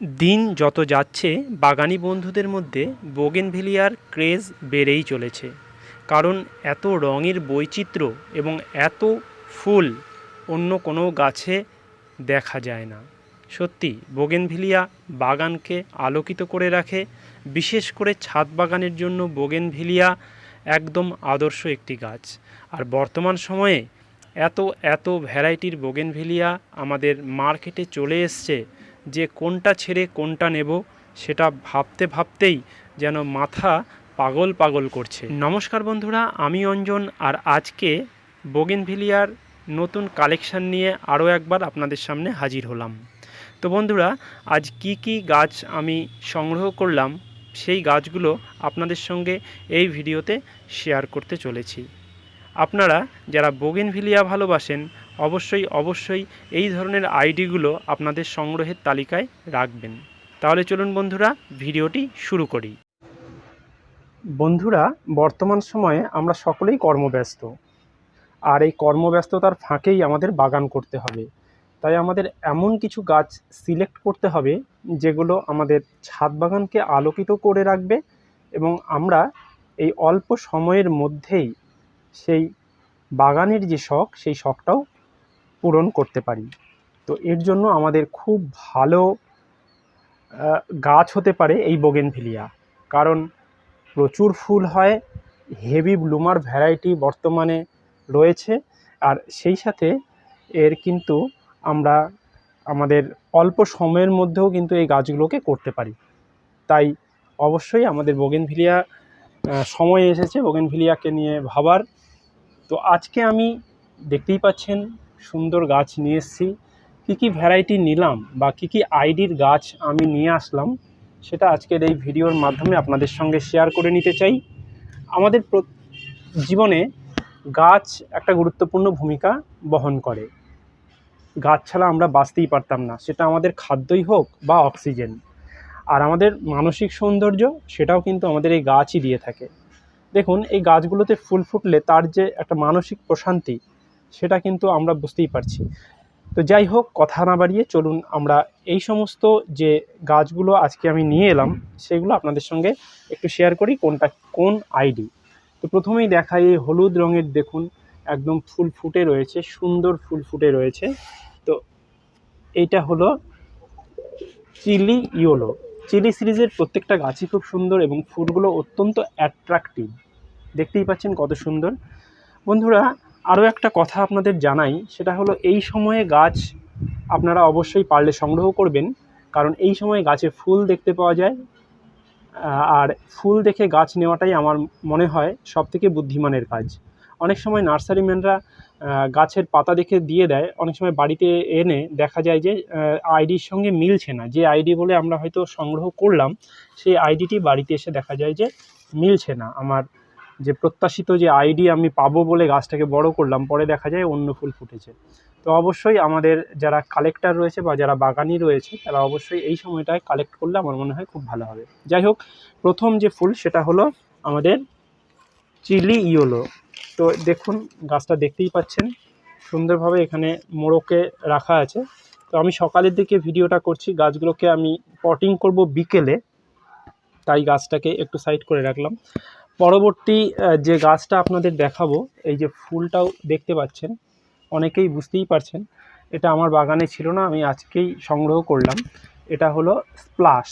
দিন যত যাচ্ছে, বাগানি বন্ধুদের মধ্যে বোগেনভেলিয়ার ক্রেজ বেড়েই চলেছে। কারণ এত রঙের বৈচিত্র্য এবং এত ফুল অন্য কোনো গাছে দেখা যায় না। সত্যি, বোগেনভেলিয়া বাগানকে আলোকিত করে রাখে, বিশেষ করে ছাদ বাগানের জন্য বোগেনভেলিয়া একদম আদর্শ একটি গাছ। আর বর্তমান সময়ে এত এত ভ্যারাইটির বোগেনভেলিয়া আমাদের মার্কেটে চলে এসছে যে কোনটা ছেড়ে কোনটা নেব সেটা ভাবতে ভাবতেই যেন মাথা পাগল পাগল করছে। নমস্কার বন্ধুরা, আমি অঞ্জন আর আজকে বোগেনভেলিয়ার নতুন কালেকশান নিয়ে আরও একবার আপনাদের সামনে হাজির হলাম। তো বন্ধুরা, আজ কি কি গাছ আমি সংগ্রহ করলাম সেই গাছগুলো আপনাদের সঙ্গে এই ভিডিওতে শেয়ার করতে চলেছি। আপনারা যারা বোগেনভিলিয়া ভালোবাসেন অবশ্যই অবশ্যই এই ধরনের আইডিগুলো আপনাদের সংগ্রহের তালিকায় রাখবেন। তাহলে চলুন বন্ধুরা, ভিডিওটি শুরু করি। বন্ধুরা, বর্তমান সময়ে আমরা সকলেই কর্মব্যস্ত। আর এই কর্মব্যস্ততার ফাঁকেই আমাদের বাগান করতে হবে। তাই আমাদের এমন কিছু গাছ সিলেক্ট করতে হবে, যেগুলো আমাদের ছাদ বাগানকে আলোকিত করে রাখবে এবং আমরা এই অল্প সময়ের মধ্যেই সেই বাগানের যে শখ, সেই শখটাও পূরণ করতে পারি। তো এর জন্য আমাদের খুব ভালো গাছ হতে পারে এই বোগেনভিলিয়া কারণ প্রচুর ফুল হয় হেভি ব্লুমার ভ্যারাইটি বর্তমানে রয়েছে। আর সেই সাথে এর কিন্তু আমরা আমাদের অল্প সময়ের মধ্যেও কিন্তু এই গাছগুলোকে করতে পারি। তাই অবশ্যই আমাদের বোগেনভিলিয়া সময় এসেছে বোগেনভিলিয়াকে নিয়ে ভাবার। তো আজকে আমি দেখতেই পাচ্ছেন সুন্দর গাছ নিয়ে এসেছি। কী কী ভ্যারাইটি নিলাম বা কী কী আইডির গাছ আমি নিয়ে আসলাম, সেটা আজকের এই ভিডিওর মাধ্যমে আপনাদের সঙ্গে শেয়ার করে নিতে চাই। আমাদের জীবনে গাছ একটা গুরুত্বপূর্ণ ভূমিকা বহন করে। গাছ ছাড়া আমরা বাঁচতেই পারতাম না, সেটা আমাদের খাদ্যই হোক বা অক্সিজেন আর আমাদের মানসিক সৌন্দর্য, সেটাও কিন্তু আমাদের এই গাছই দিয়ে থাকে। দেখুন, এই গাছগুলোতে ফুল ফুটলে তার যে একটা মানসিক প্রশান্তি সেটা কিন্তু আমরা বুঝতেই পারছি। তো যাই হোক, কথা না বাড়িয়ে চলুন আমরা এই সমস্ত যে গাছগুলো আজকে আমি নিয়ে এলাম, সেগুলো আপনাদের সঙ্গে একটু শেয়ার করি, কোনটা কোন আইডি তো প্রথমেই দেখাই, এই হলুদ রঙের দেখুন, একদম ফুল ফুটে রয়েছে, সুন্দর ফুল ফুটে রয়েছে। তো এইটা হলো চিলি ইয়োলো। চিলি সিরিজের প্রত্যেকটা গাছই খুব সুন্দর এবং ফুলগুলো অত্যন্ত অ্যাট্রাকটিভ দেখতেই পাচ্ছেন কত সুন্দর। বন্ধুরা আরও একটা কথা আপনাদের জানাই, সেটা হলো এই সময়ে গাছ আপনারা অবশ্যই পারলে সংগ্রহ করবেন, কারণ এই সময়ে গাছে ফুল দেখতে পাওয়া যায়। আর ফুল দেখে গাছ নেওয়াটাই আমার মনে হয় সবথেকে বুদ্ধিমানের কাজ। অনেক সময় নার্সারিম্যানরা গাছের পাতা দেখে দিয়ে দেয়, অনেক সময় বাড়িতে এনে দেখা যায় যে আইডির সঙ্গে মিলছে না। যে আইডি বলে আমরা হয়তো সংগ্রহ করলাম, সেই আইডিটি বাড়িতে এসে দেখা যায় যে মিলছে না। আমার যে প্রত্যাশিত যে আইডি আমি পাবো বলে গাছটাকে বড় করলাম, পরে দেখা যায় অন্য ফুল ফুটেছে। তো অবশ্যই আমাদের যারা কালেক্টর রয়েছে বা যারা বাগানি রয়েছে, তারা অবশ্যই এই সময়টায় কালেক্ট করলে আমার মনে হয় খুব ভালো হবে। যাই হোক, প্রথম যে ফুল সেটা হলো আমাদের চিলি ইয়োলো। তো দেখুন, গাছটা দেখতেই পাচ্ছেন, সুন্দরভাবে এখানে মোড়কে রাখা আছে। তো আমি সকালের দিকে ভিডিওটা করছি, গাছগুলোকে আমি পটিং করব বিকেলে, তাই গাছটাকে একটু সাইড করে রাখলাম। পরবর্তী যে গাছটা আপনাদের দেখাবো, এই যে ফুলটাও দেখতে পাচ্ছেন, অনেকেই বুঝতেই পারছেন, এটা আমার বাগানে ছিল না, আমি আজকেই সংগ্রহ করলাম, এটা হলো স্প্লাশ।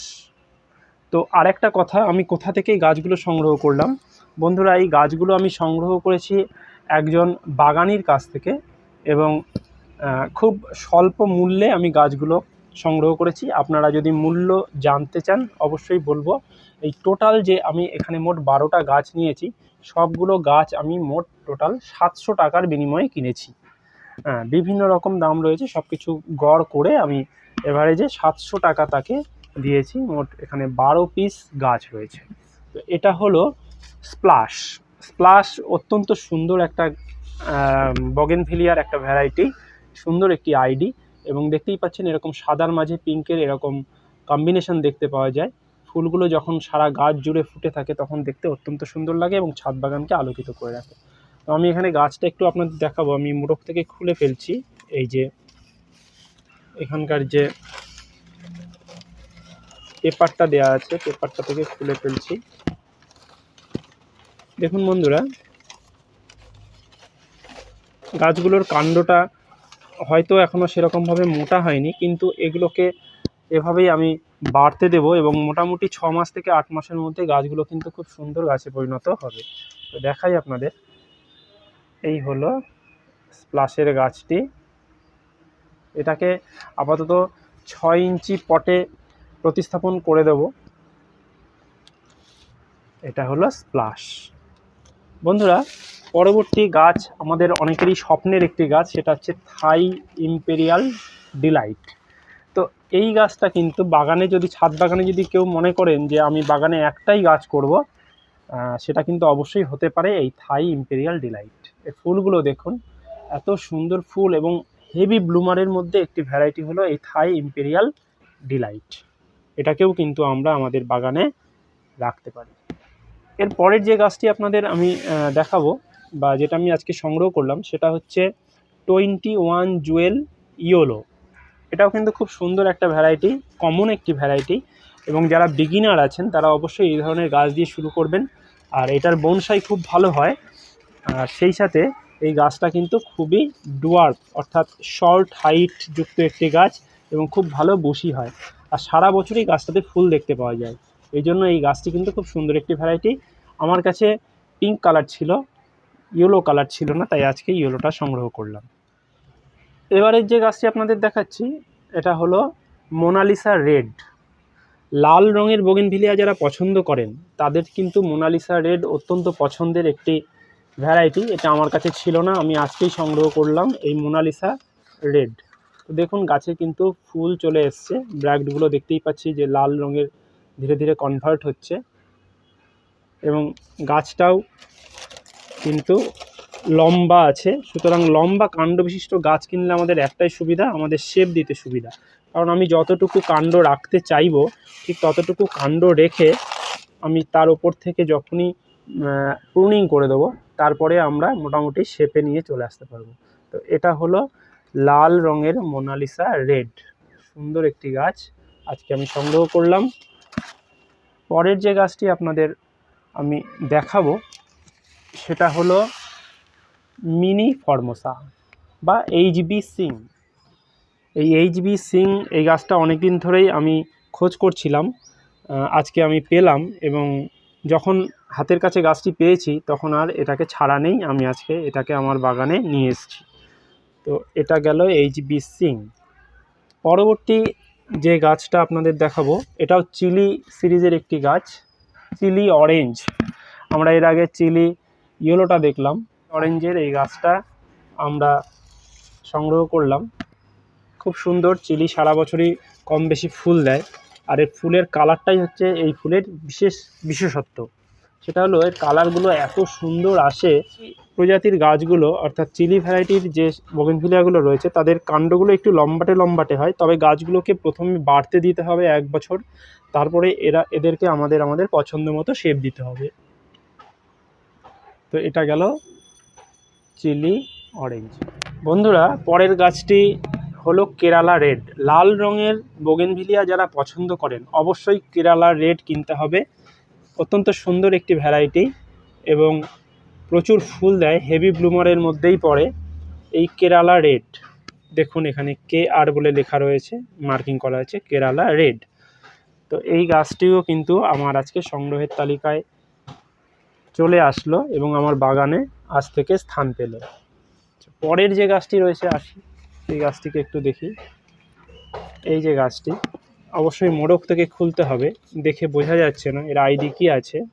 তো আরেকটা কথা, আমি কোথা থেকে গাছগুলো সংগ্রহ করলাম? বন্ধুরা, এই গাছগুলো আমি সংগ্রহ করেছি একজন বাগানির কাছ থেকে এবং খুব স্বল্প মূল্যে আমি গাছগুলো সংগ্রহ করেছি। আপনারা যদি মূল্য জানতে চান, অবশ্যই বলব এই টোটাল যে আমি এখানে মোট বারোটা গাছ নিয়েছি, সবগুলো গাছ আমি মোট টোটাল সাতশো টাকার বিনিময়ে কিনেছি। হ্যাঁ বিভিন্ন রকম দাম রয়েছে সব কিছু গড় করে আমি এভারেজে সাতশো টাকা তাকে দিয়েছি, মোট এখানে বারো পিস গাছ রয়েছে। তো এটা হলো স্প্লাশ। স্প্লাশ অত্যন্ত সুন্দর একটা বগেনভিলিয়ার একটা ভ্যারাইটি, সুন্দর একটি আইডি এবং দেখতেই পাচ্ছেন এরকম সাদার মাঝে পিঙ্কের এরকম কম্বিনেশন দেখতে পাওয়া যায়। ফুলগুলো যখন সারা গাছ জুড়ে ফুটে থাকে, তখন দেখতে অত্যন্ত সুন্দর লাগে এবং ছাদ বাগানকে আলোকিত করে রাখে। তো আমি এখানে গাছটা একটু আপনাদের দেখাবো। আমি মোড়ক থেকে খুলে ফেলছি। এই যে এখানকার যে পেপারটা দেওয়া আছে, পেপারটা থেকে খুলে ফেলছি। দেখুন বন্ধুরা, গাছগুলোর কাণ্ডটা হয়তো এখনও সেরকমভাবে মোটা হয়নি, কিন্তু এগুলোকে এভাবেই আমি বাড়তে দেবো এবং মোটামুটি ছ মাস থেকে আট মাসের মধ্যে গাছগুলো কিন্তু খুব সুন্দর গাছে পরিণত হবে। তো দেখাই আপনাদের। এই হলো স্প্লাশের গাছটি। এটাকে আপাতত ছয় ইঞ্চি পটে প্রতিস্থাপন করে দেব। এটা হলো স্প্লাশ। বন্ধুরা, পরবর্তী গাছ আমাদের অনেকেরই স্বপ্নের একটি গাছ, সেটা হচ্ছে থাই ইম্পেরিয়াল ডিলাইট। তো এই গাছটা কিন্তু বাগানে যদি, ছাদ বাগানে যদি কেউ মনে করেন যে আমি বাগানে একটাই গাছ করব সেটা কিন্তু অবশ্যই হতে পারে এই থাই ইম্পেরিয়াল ডিলাইট। এর ফুলগুলো দেখুন, এত সুন্দর ফুল এবং হেভি ব্লুমারের মধ্যে একটি ভ্যারাইটি হলো এই থাই ইম্পেরিয়াল ডিলাইট। এটাকেও কিন্তু আমরা আমাদের বাগানে রাখতে পারি। এর পরের যে গাছটি আপনাদের আমি দেখাবো বা যেটা আমি আজকে সংগ্রহ করলাম, সেটা হচ্ছে টোয়েন্টি ওয়ান জুয়েল ইয়োলো। এটাও কিন্তু খুব সুন্দর একটা ভ্যারাইটি কমন একটি ভ্যারাইটি এবং যারা বিগিনার আছেন, তারা অবশ্যই এই ধরনের গাছ দিয়ে শুরু করবেন। আর এটার বনসাই খুব ভালো হয়। আর সেই সাথে এই গাছটা কিন্তু খুবই ডুয়ার্ফ অর্থাৎ শর্ট হাইট যুক্ত একটি গাছ এবং খুব ভালো বসি হয়। আর সারা বছরই গাছটাতে ফুল দেখতে পাওয়া যায়। এই জন্য এই গাছটি কিন্তু খুব সুন্দর একটি ভ্যারাইটি আমার কাছে পিঙ্ক কালার ছিল ইয়েলো কালার ছিল না, তাই আজকে ইয়েলোটা সংগ্রহ করলাম। এবারের যে গাছটি আপনাদের দেখাচ্ছি, এটা হলো মোনালিসা রেড। লাল রঙের বোগেনভিলিয়া যারা পছন্দ করেন, তাদের কিন্তু মোনালিসা রেড অত্যন্ত পছন্দের একটি ভ্যারাইটি। এটা আমার কাছে ছিল না, আমি আজকেই সংগ্রহ করলাম এই মোনালিসা রেড। তো দেখুন, গাছে কিন্তু ফুল চলে এসছে। ব্র্যাকগুলো দেখতেই পাচ্ছি যে লাল রঙের ধীরে ধীরে কনভার্ট হচ্ছে। এবং গাছটাও কিন্তু লম্বা আছে। সুতরাং লম্বা কাণ্ড বিশিষ্ট গাছ কিনলে আমাদের একটাই সুবিধা, আমাদের শেপ দিতে সুবিধা। কারণ আমি যতটুকু কাণ্ড রাখতে চাইব, ঠিক ততটুকু কাণ্ড রেখে আমি তার ওপর থেকে যখনই প্রুনিং করে দেবো, তারপরে আমরা মোটামুটি শেপে নিয়ে চলে আসতে পারব। তো এটা হলো লাল রঙের মোনালিসা রেড। সুন্দর একটি গাছ। আজকে আমি সংগ্রহ করলাম। পরের যে গাছটি আপনাদের আমি দেখাবো, সেটা হলো মিনি ফর্মোসা বা এইচবি সিং। এই এইচবি সিং এই গাছটা অনেক দিন ধরেই আমি খোঁজ করছিলাম আজকে আমি পেলাম এবং যখন হাতের কাছে গাছটি পেয়েছি তখন আর এটাকে ছাড়া নেই, আমি আজকে এটাকে আমার বাগানে নিয়ে এসেছি। তো এটা গেল এইচ এইচবি সিং। পরবর্তী যে গাছটা আপনাদের দেখাবো, এটাও চিলি সিরিজের একটি গাছ, চিলি অরেঞ্জ। আমরা এর আগে চিলি ইয়েলোটা দেখলাম অরেঞ্জের এই গাছটা আমরা সংগ্রহ করলাম। খুব সুন্দর চিলি সারা বছরই কম বেশি ফুল দেয়। আর এর ফুলের কালারটাই হচ্ছে এই ফুলের বিশেষ বিশেষত্ব। সেটা হলো এর কালারগুলো এত সুন্দর আসে, প্রজাতির গাছগুলো, অর্থাৎ চিলি ভ্যারাইটির যে বগেনভিলিয়াগুলো রয়েছে, তাদের কাণ্ডগুলো একটু লম্বাটে লম্বাটে হয়। তবে গাছগুলোকে প্রথমে বাড়তে দিতে হবে এক বছর। তারপরে এরা, এদেরকে আমাদের আমাদের পছন্দ মতো শেপ দিতে হবে। তো এটা গেল চিলি অরেঞ্জ বন্ধুরা, পরের গাছটি হলো কেরালা রেড। লাল রঙের বোগেনভিলিয়া যারা পছন্দ করেন, অবশ্যই কেরালা রেড কিনতে হবে। অত্যন্ত সুন্দর একটি ভ্যারাইটি এবং প্রচুর ফুল দেয় হেভি ব্লুমারের মধ্যেই পড়ে। এই কেরালা রেড, দেখুন এখানে কে আর বলে লেখা রয়েছে মার্কিং করা আছে, কেরালা রেড। তো এই গাছটিও কিন্তু আমার আজকে সংগ্রহের তালিকায় চলে আসলো এবং আমার বাগানে আজ থেকে স্থান পেল। পরের যে গাছটি রয়েছে, আসি। সেই গাছটিকে একটু দেখি। এই যে গাছটি, অবশ্যই মোড়ক থেকে খুলতে হবে। দেখে বোঝা যাচ্ছে না, এর আইডি কি আছে?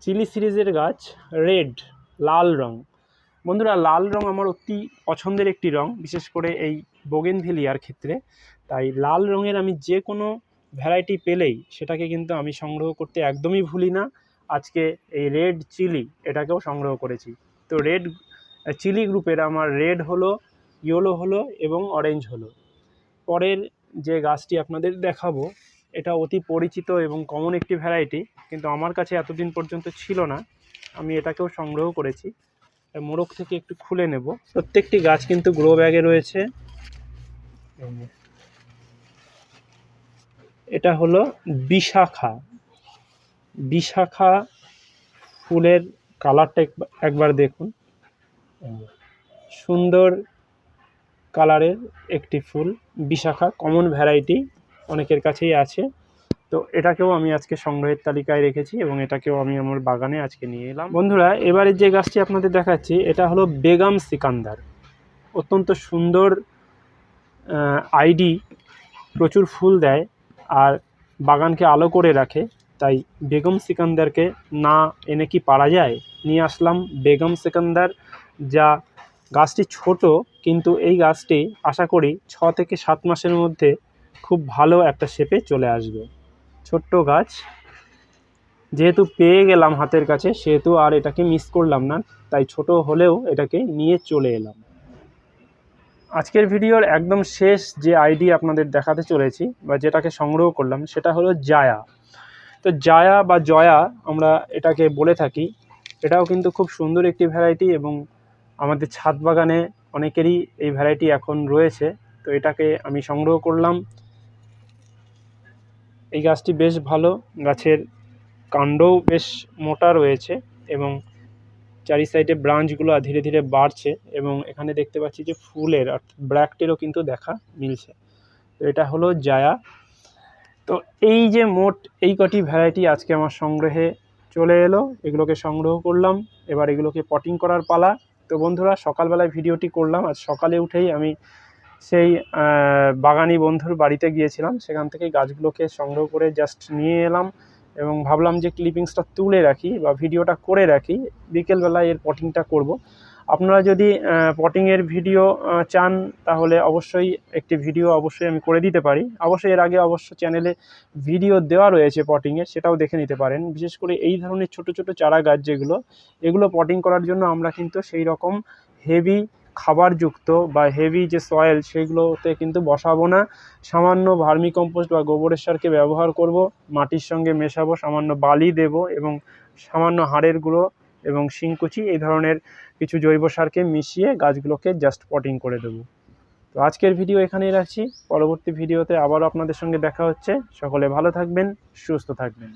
চিলি সিরিজের গাছ, রেড, লাল রং। বন্ধুরা, লাল রং আমার অতি পছন্দের একটি রং, বিশেষ করে এই বোগেনভেলিয়ার ক্ষেত্রে। তাই লাল রঙের আমি যে কোনো ভ্যারাইটি পেলেই সেটাকে কিন্তু আমি সংগ্রহ করতে একদমই ভুলি না। আজকে এই রেড চিলি এটাকেও সংগ্রহ করেছি। তো রেড চিলি গ্রুপের আমার রেড হলো ইয়েলো হলো এবং অরেঞ্জ হলো। পরের যে গাছটি আপনাদের দেখাবো এটা অতি পরিচিত এবং কমন একটি ভ্যারাইটি কিন্তু আমার কাছে এতদিন পর্যন্ত ছিল না। আমি এটাকেও সংগ্রহ করেছি। মোড়ক থেকে একটু খুলে নেব। প্রত্যেকটি গাছ কিন্তু গ্রো ব্যাগে রয়েছে। এটা হলো বিশাখা। বিশাখা ফুলের কালারটা একবার- দেখুন। সুন্দর কালারের একটি ফুল, বিশাখা, কমন ভ্যারাইটি অনেকের কাছেই আছে। তো এটাকেও আমি আজকে সংগ্রহের তালিকায় রেখেছি এবং এটাকেও আমি আমার বাগানে আজকে নিয়ে এলাম। বন্ধুরা এবারে যে গাছটি আপনাদের দেখাচ্ছি, এটা হলো বেগম সিকান্দার। অত্যন্ত সুন্দর আইডি প্রচুর ফুল দেয় আর বাগানকে আলো করে রাখে। তাই বেগম সিকান্দারকে না এনে কি পারা যায়? নিয়ে আসলাম বেগম সিকান্দার, যা গাছটি ছোট, কিন্তু এই গাছটি আশা করি ছ থেকে সাত মাসের মধ্যে খুব ভালো একটা শেপে চলে আসবে। ছোট্ট গাছ। যেহেতু পেয়ে গেলাম হাতের কাছে, সেহেতু আর এটাকে মিস করলাম না, তাই ছোট হলেও এটাকে নিয়ে চলে এলাম। আজকের ভিডিওর একদম শেষ যে আইডি আপনাদের দেখাতে চলেছি, বা যেটাকে সংগ্রহ করলাম, সেটা হলো জায়া। তো জায়া বা জয়া আমরা এটাকে বলে থাকি। এটাও কিন্তু খুব সুন্দর একটি ভ্যারাইটি এবং আমাদের ছাদ বাগানে অনেকেরই এই ভ্যারাইটি এখন রয়েছে। তো এটাকে আমি সংগ্রহ করলাম। এই গাছটি বেশ ভালো। গাছের কাণ্ডও বেশ মোটা রয়েছে এবং চারি সাইডে ব্রাঞ্চগুলো ধীরে ধীরে বাড়ছে এবং এখানে দেখতে পাচ্ছি যে ফুলের, অর্থাৎ ব্র্যাকটেরও কিন্তু দেখা মিলছে। তো এটা হলো জায়া। তো এই যে মোট এই কটি ভ্যারাইটি আজকে আমার সংগ্রহে চলে এলো, এগুলোকে সংগ্রহ করলাম, এবার এগুলোকে পটিং করার পালা। তো বন্ধুরা, সকালবেলায় ভিডিওটি করলাম, আজ সকালে উঠেই আমি সেই বাগানি বন্ধুর বাড়িতে গিয়েছিলাম, সেখান থেকে গাছগুলোকে সংগ্রহ করে জাস্ট নিয়ে এলাম এবং ভাবলাম যে ক্লিপিংসটা তুলে রাখি বা ভিডিওটা করে রাখি। বিকেলবেলায় এর পটিংটা করব। আপনারা যদি পটিংয়ের ভিডিও চান, তাহলে অবশ্যই একটি ভিডিও অবশ্যই আমি করে দিতে পারি। অবশ্যই এর আগে অবশ্য চ্যানেলে ভিডিও দেওয়া রয়েছে পটিংয়ের সেটাও দেখে নিতে পারেন। বিশেষ করে এই ধরনের ছোট ছোট চারা গাছ যেগুলো, এগুলো পটিং করার জন্য আমরা কিন্তু সেই রকম হেভি খাবারযুক্ত বা হেভি যে সয়েল সেগুলোতে কিন্তু বসাবো না। সামান্য ভার্মি কম্পোস্ট বা গোবরের সারকে ব্যবহার করব, মাটির সঙ্গে মেশাবো, সামান্য বালি দেব এবং সামান্য হাড়ের গুঁড়ো এবং শিংকুচি এই ধরনের কিছু জৈব সারকে মিশিয়ে গাছগুলোকে জাস্ট পটিং করে দেবো। তো আজকের ভিডিও এখানেই রাখছি। পরবর্তী ভিডিওতে আবারও আপনাদের সঙ্গে দেখা হচ্ছে। সকলে ভালো থাকবেন, সুস্থ থাকবেন।